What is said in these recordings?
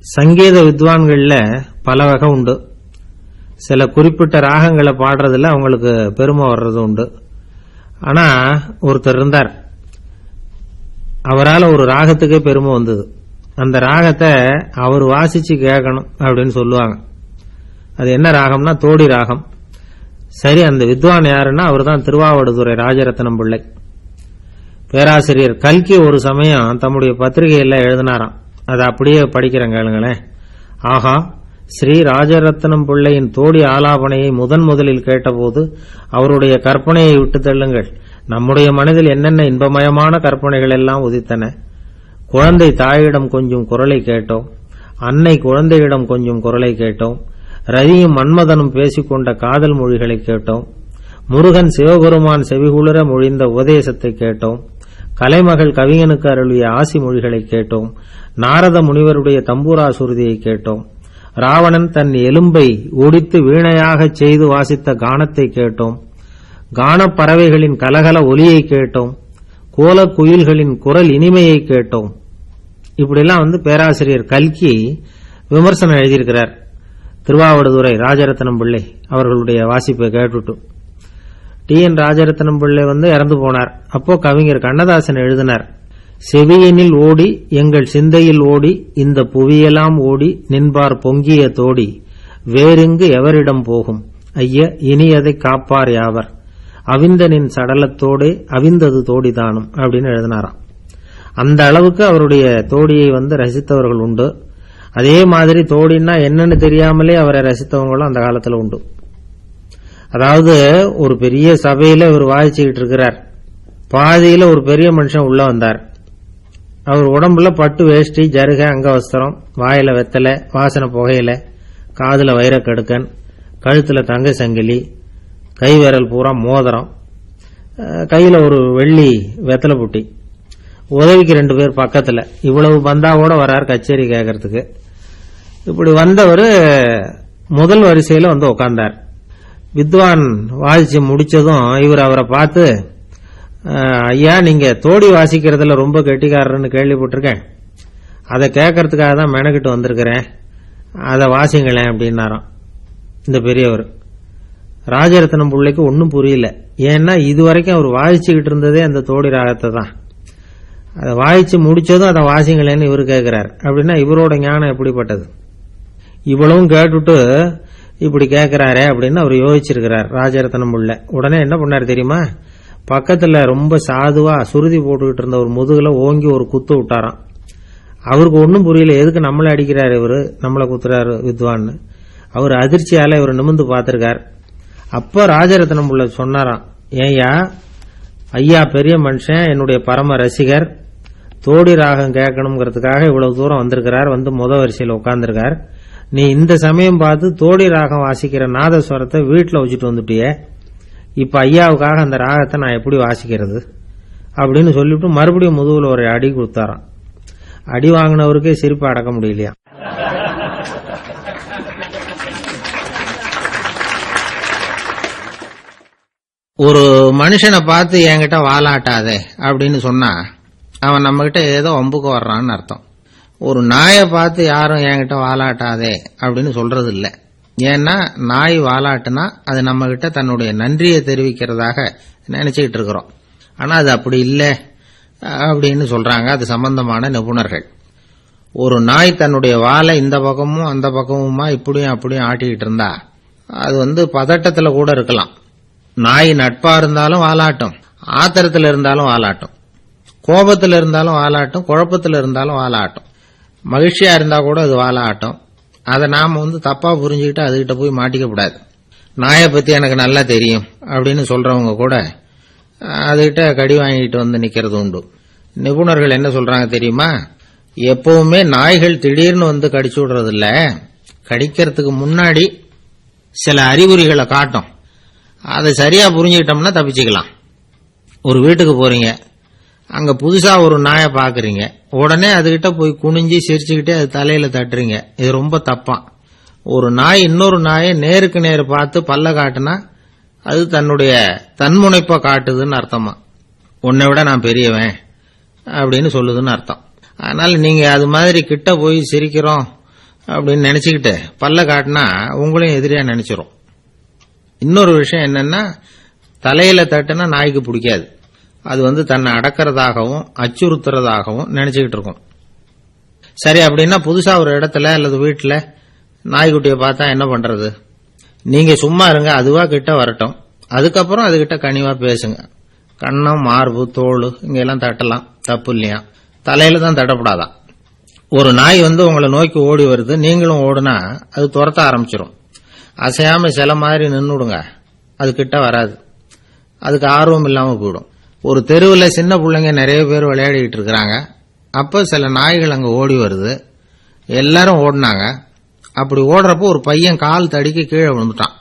சங்கீத வித்வான்களில் பல வகை உண்டு. சில குறிப்பிட்ட ராகங்களை பாடுறதுல அவங்களுக்கு பெருமை வர்றது உண்டு. ஆனா ஒருத்தர் இருந்தார். அவரால் ஒரு ராகத்துக்கே பெருமை வந்தது. அந்த ராகத்தை அவர் வாசிச்சு கேட்கணும் அப்படின்னு சொல்லுவாங்க. அது என்ன ராகம்னா தோடி ராகம். சரி அந்த வித்வான் யாருன்னா அவர் தான் திருவாவடுதுறை ராஜரத்னம் பிள்ளை. பேராசிரியர் கல்கி ஒரு சமயம் தம்முடைய பத்திரிகையில எழுதினாராம். அதை அப்படியே படிக்கிறேன் கேளுங்களேன். ஆஹா ஸ்ரீ ராஜரத்னம் பிள்ளையின் தோடி ஆலாபனையை முதன் முதலில் கேட்டபோது அவருடைய கற்பனையை விட்டு தள்ளுங்கள். நம்முடைய மனதில் என்னென்ன இன்பமயமான கற்பனைகள் எல்லாம் உதித்தன? குழந்தை தாயிடம் கொஞ்சம் குரலை கேட்டோம். அன்னை குழந்தையிடம் கொஞ்சம் குரலை கேட்டோம். ரவியும் மன்மதனும் பேசிக்கொண்ட காதல் மொழிகளை கேட்டோம். முருகன் சிவபெருமான் செவிகுளிர மொழிந்த உபதேசத்தை கேட்டோம். கலைமகள் கவிஞனுக்கு அருளிய ஆசி மொழிகளை கேட்டோம். நாரத முனிவருடைய தம்பூரா சுருதியை கேட்டோம். ராவணன் தன் எலும்பை ஒடித்து வீணையாகச் செய்து வாசித்த கானத்தை கேட்டோம். கானப் பறவைகளின் கலகல ஒலியை கேட்டோம். கோலக் குயில்களின் குரல் இனிமையை கேட்டோம். இப்படிலாம் வந்து பேராசிரியர் கல்கி விமர்சனம் எழுதியிருக்கிறார். திருவாவடுதுறை ராஜரத்னம் பிள்ளை அவர்களுடைய வாசிப்பை கேட்டுட்டு. டி என் ராஜரத்னம் பிள்ளை வந்து இறந்து போனார். அப்போ கவிஞர் கண்ணதாசன் எழுதினார். செவியனில் ஓடி எங்கள் சிந்தையில் ஓடி இந்த புவியெல்லாம் ஓடி நின்பார் பொங்கிய தோடி வேறெங்கு எவரிடம் போகும்? ஐய இனி அதை காப்பார் யாவர்? அவிந்தனின் சடலத்தோடே அவிந்தது தோடிதானும் அப்படின்னு எழுதினாராம். அந்த அளவுக்கு அவருடைய தோடியை வந்து ரசித்தவர்கள் உண்டு. அதே மாதிரி தோடின்னா என்னன்னு தெரியாமலே அவரை ரசித்தவங்களும் அந்த காலத்துல உண்டு. அதாவது ஒரு பெரிய சபையில இவர் வாதிச்சுக்கிட்டு இருக்கிறார். பாதியில ஒரு பெரிய மனுஷன் உள்ள வந்தார். அவர் உடம்புல பட்டு வேஷ்டி ஜருக அங்கவஸ்திரம் வாயில வெத்தலை வாசனை புகையில காதுல வைரக்கடுக்கன் கழுத்துல தங்க சங்கிலி கை விரல் பூரா மோதிரம் கையில் கையில ஒரு வெள்ளி வெத்தலை புட்டி. உதவிக்கு ரெண்டு பேர் பக்கத்துல. இவ்வளவு பந்தாவோட வரார் கச்சேரி கேட்கறதுக்கு இப்படி வந்தவர் முதல் வரிசையில வந்து உட்கார்ந்தார் வித்வான் வாழ்ச்சி முடிச்சதும் இவர் அவரை பார்த்து ஐயா நீங்க தோடி வாசிக்கிறதுல ரொம்ப கெட்டிக்காரர்னு கேள்விப்பட்டிருக்கேன். அதை கேட்கறதுக்காக தான் மெனக்கிட்டு வந்திருக்கிறேன். அதை வாசிங்களேன் அப்படின்னாராம். இந்த பெரியவர். ராஜரத்னம் பிள்ளைக்கு ஒன்றும் புரியல. ஏன்னா இதுவரைக்கும் அவர் வாசிச்சுக்கிட்டு இருந்ததே அந்த தோடி ராகத்தை தான். அதை வாசிச்சு முடிச்சதும் அதை வாசிங்களேன்னு இவர் கேட்கிறார் அப்படின்னா இவரோட ஞானம் எப்படிப்பட்டது? இவ்வளவும் கேட்டுட்டு இப்படி கேட்கிறாரே அப்படின்னு அவர் யோசிச்சிருக்கிறார் ராஜரத்னம் உள்ள உடனே என்ன பண்ணார் தெரியுமா? பக்கத்தில் ரொம்ப சாதுவாக சுருதி போட்டுக்கிட்டு இருந்த ஒரு முதுகில் ஓங்கி ஒரு குத்து விட்டாராம். அவருக்கு ஒன்றும் புரியல எதுக்கு நம்மளை அடிக்கிறார் இவரு? நம்மளை குத்துறாரு வித்வான்னு. அவர் அதிர்ச்சியால் இவர் நிமிந்து பார்த்துருக்கார். அப்போ ராஜரத்னம் உள்ள சொன்னாராம் ஏயா ஐயா பெரிய மனுஷன் என்னுடைய பரம ரசிகர். தோடி ராகம் கேட்கணுங்கிறதுக்காக இவ்வளவு தூரம் வந்திருக்கிறார் வந்து முத வரிசையில் உட்கார்ந்திருக்கார். நீ இந்த சமயம் பார்த்து தோடி ராகம் வாசிக்கிற நாதஸ்வரத்தை வீட்டில் வச்சுட்டு வந்துட்டியே. இப்ப ஐயாவுக்காக அந்த ராகத்தை நான் எப்படி வாசிக்கிறது? அப்படின்னு சொல்லிவிட்டு மறுபடியும் முதுகுல ஒரு அடி கொடுத்தாராம். அடி வாங்கினவருக்கே சிரிப்பு அடக்க முடியலையா? ஒரு மனுஷனை பார்த்து என்கிட்ட வாலாட்டாதே அப்படின்னு சொன்னா அவன் நம்ம கிட்ட ஏதோ ஒம்புக்கு வர்றான்னு அர்த்தம். ஒரு நாயை பார்த்து யாரும் என்கிட்ட வாலாட்டாதே அப்படின்னு சொல்றது இல்லை ஏன்னா நாய் வாலாட்டுனா அது நம்ம கிட்ட தன்னுடைய நன்றியை தெரிவிக்கிறதாக நினைச்சுக்கிட்டு இருக்கிறோம். ஆனா அது அப்படி இல்லை அப்படின்னு சொல்றாங்க. அது சம்பந்தமான நிபுணர்கள். ஒரு நாய் தன்னுடைய வாலை இந்த பக்கமும் அந்த பக்கமுமா இப்படியும் அப்படியும் ஆட்டிக்கிட்டு இருந்தா அது வந்து பதட்டத்தில் கூட இருக்கலாம். நாய் நட்பா இருந்தாலும் வாலாட்டும் ஆத்திரத்தில் இருந்தாலும் வாலாட்டும் கோபத்தில் இருந்தாலும் வாலாட்டும் குழப்பத்தில் இருந்தாலும் வாலாட்டும். மகிழ்ச்சியா இருந்தா கூட அது வாலாட்டும். அதை நாம வந்து தப்பா புரிஞ்சுக்கிட்டு அதுகிட்ட போய் மாட்டிக்க கூடாது. நாயை பத்தி எனக்கு நல்லா தெரியும் அப்படின்னு சொல்றவங்க கூட அதுகிட்ட கடி வாங்கிட்டு வந்து நிக்கிறது உண்டு. நிபுணர்கள் என்ன சொல்றாங்க தெரியுமா? எப்பவுமே நாய்கள் திடீர்னு வந்து கடிச்சு விடுறது இல்ல கடிக்கிறதுக்கு முன்னாடி சில அறிகுறிகளை காட்டும். அதை சரியா புரிஞ்சுக்கிட்டோம்னா தப்பிச்சுக்கலாம். ஒரு வீட்டுக்கு போறீங்க. அங்க புதுசா ஒரு நாயை பாக்குறீங்க. உடனே அதுகிட்ட போய் குனிஞ்சு சிரிச்சுக்கிட்டே அது தலையில தட்டுறீங்க. இது ரொம்ப தப்பான் ஒரு நாய் இன்னொரு நாயை நேருக்கு நேர் பார்த்து பல்ல காட்டுனா அது தன்னுடைய தன்முனைப்பை காட்டுதுன்னு அர்த்தமா. உன்னை விட நான் பெரியவன் அப்படின்னு சொல்லுதுன்னு அர்த்தம். அதனால நீங்க அது மாதிரி கிட்ட போய் சிரிக்கிறோம் அப்படின்னு நினைச்சுக்கிட்டு பல்ல காட்டினா உங்களையும் எதிரியா நினைச்சிரும். இன்னொரு விஷயம் என்னன்னா தலையில தட்டுனா நாய்க்கு பிடிக்காது. அது வந்து தன்னை அடக்கிறதாகவும் அச்சுறுத்துறதாகவும் நினைச்சுக்கிட்டு இருக்கும். சரி அப்படின்னா புதுசா ஒரு இடத்துல அல்லது வீட்டில் நாய்க்குட்டியை பார்த்தா என்ன பண்றது? நீங்க சும்மா இருங்க அதுவா கிட்ட வரட்டும். அதுக்கப்புறம் அதுகிட்ட கனிவா பேசுங்க. கண்ணம் மார்பு தோல் இங்க எல்லாம் தட்டலாம். தப்பு இல்லையா? தலையில தான் தட்டப்படாதான் ஒரு நாய் வந்து உங்களை நோக்கி ஓடி வருது நீங்களும் ஓடுனா அது துரத்த ஆரம்பிச்சிடும் அசையாம சில மாதிரி நின்னுடுங்க. அது கிட்ட வராது. அதுக்கு ஆர்வம் இல்லாம போயிடும். ஒரு தெருவில் சின்ன பிள்ளைங்க நிறைய பேர் விளையாடிக்கிட்டு இருக்கிறாங்க. அப்போ சில நாய்கள் அங்கே ஓடி வருது. எல்லாரும் ஓடினாங்க. அப்படி ஓடுறப்போ ஒரு பையன் கால் தடிக்க கீழே விழுந்துட்டான்.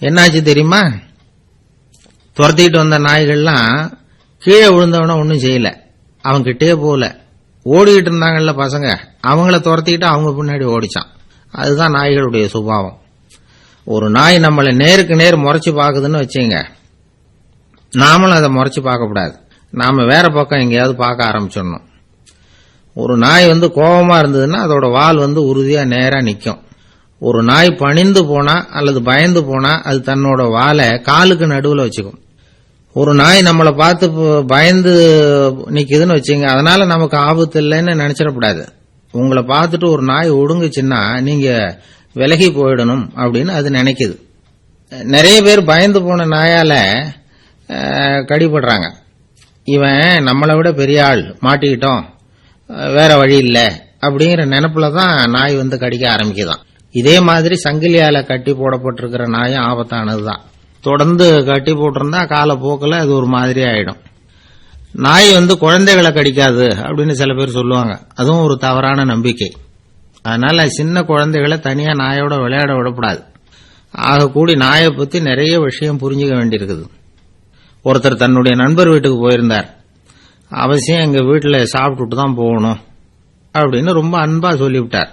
என்னாச்சு தெரியுமா? துரத்திக்கிட்டு வந்த நாய்கள்லாம் கீழே விழுந்தவன ஒன்றும் செய்யலை. அவங்கிட்டே போகல. ஓடிக்கிட்டு இருந்தாங்கல்ல பசங்க. அவங்கள துரத்திக்கிட்டு அவங்க பின்னாடி ஓடிச்சான். அதுதான் நாய்களுடைய சுபாவம். ஒரு நாய் நம்மளை நேருக்கு நேர் முறைச்சி பார்க்குதுன்னு வச்சுங்க நாமளும் அதை முறைச்சி பார்க்கக்கூடாது. நாம் வேற பக்கம் எங்கேயாவது பார்க்க ஆரம்பிச்சிடணும். ஒரு நாய் வந்து கோபமாக இருந்ததுன்னா அதோட வால் வந்து உறுதியாக நேராக நிற்கும் ஒரு நாய் பணிந்து போனால் அல்லது பயந்து போனால் அது தன்னோட வாலை காலுக்கு நடுவில் வச்சுக்கும். ஒரு நாய் நம்மளை பார்த்து பயந்து நிற்கிதுன்னு வச்சுங்க அதனால நமக்கு ஆபத்து இல்லைன்னு நினச்சிடக்கூடாது. உங்களை பார்த்துட்டு ஒரு நாய் ஒடுங்குச்சுன்னா நீங்கள் விலகி போயிடணும் அப்படின்னு அது நினைக்குது. நிறைய பேர் பயந்து போன நாயால் கடிபடுறாங்க. இவன் நம்மளை விட பெரிய ஆள் மாட்டிக்கிட்டோம் வேற வழி இல்லை அப்படிங்கிற நினப்புல தான் நாய் வந்து கடிக்க ஆரம்பிக்குதான். இதே மாதிரி சங்கிலியால கட்டி போடப்பட்டிருக்கிற நாயும் ஆபத்தானதுதான் தொடர்ந்து கட்டி போட்டிருந்தா காலப்போக்கில் அது ஒரு மாதிரி ஆயிடும். நாய் வந்து குழந்தைகளை கடிக்காது அப்படின்னு சில பேர் சொல்லுவாங்க. அதுவும் ஒரு தவறான நம்பிக்கை. அதனால சின்ன குழந்தைகளை தனியா நாயோட விளையாட விடக்கூடாது. ஆகக்கூடி நாயை பத்தி நிறைய விஷயம் புரிஞ்சுக்க வேண்டியிருக்குது. ஒருத்தர் தன்னுடைய நண்பர் வீட்டுக்கு போயிருந்தார். அவசியம் எங்கள் வீட்டில் சாப்பிட்டுட்டு தான் போகணும் அப்படின்னு ரொம்ப அன்பாக சொல்லிவிட்டார்.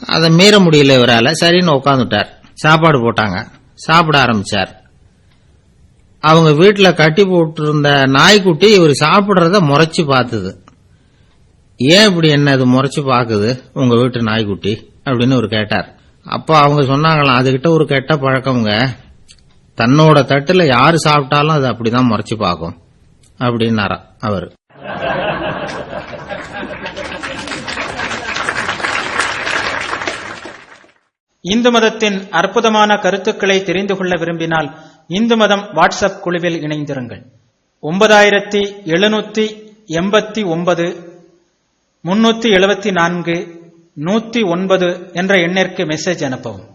அதை மீற முடியல இவரால். சரின்னு உட்காந்துட்டார் சாப்பாடு போட்டாங்க. சாப்பிட ஆரம்பித்தார் அவங்க வீட்டில் கட்டி போட்டிருந்த நாய்க்குட்டி இவர் சாப்பிட்றத முறைச்சி பார்த்துது. ஏன் இப்படி என்ன அது முறைச்சி பார்க்குது? உங்கள் வீட்டு நாய்க்குட்டி அப்படின்னு ஒரு கேட்டார். அப்போ அவங்க சொன்னாங்களாம் அதுகிட்ட ஒரு கெட்ட பழக்கம்ங்க. தன்னோட தட்டுல யாரு சாப்பிட்டாலும் அது அப்படிதான் முறைச்சு பார்க்கும். அப்படின்னாரா அவர். இந்து மதத்தின் அற்புதமான கருத்துக்களை தெரிந்து கொள்ள விரும்பினால் இந்து மதம் வாட்ஸ்அப் குழுவில் இணைந்திருங்கள். ஒன்பதாயிரத்தி எழுநூத்தி எண்பத்தி ஒன்பது முன்னூத்தி எழுபத்தி நான்கு நூத்தி ஒன்பது என்ற எண்ணிற்கு மெசேஜ் அனுப்பவும்.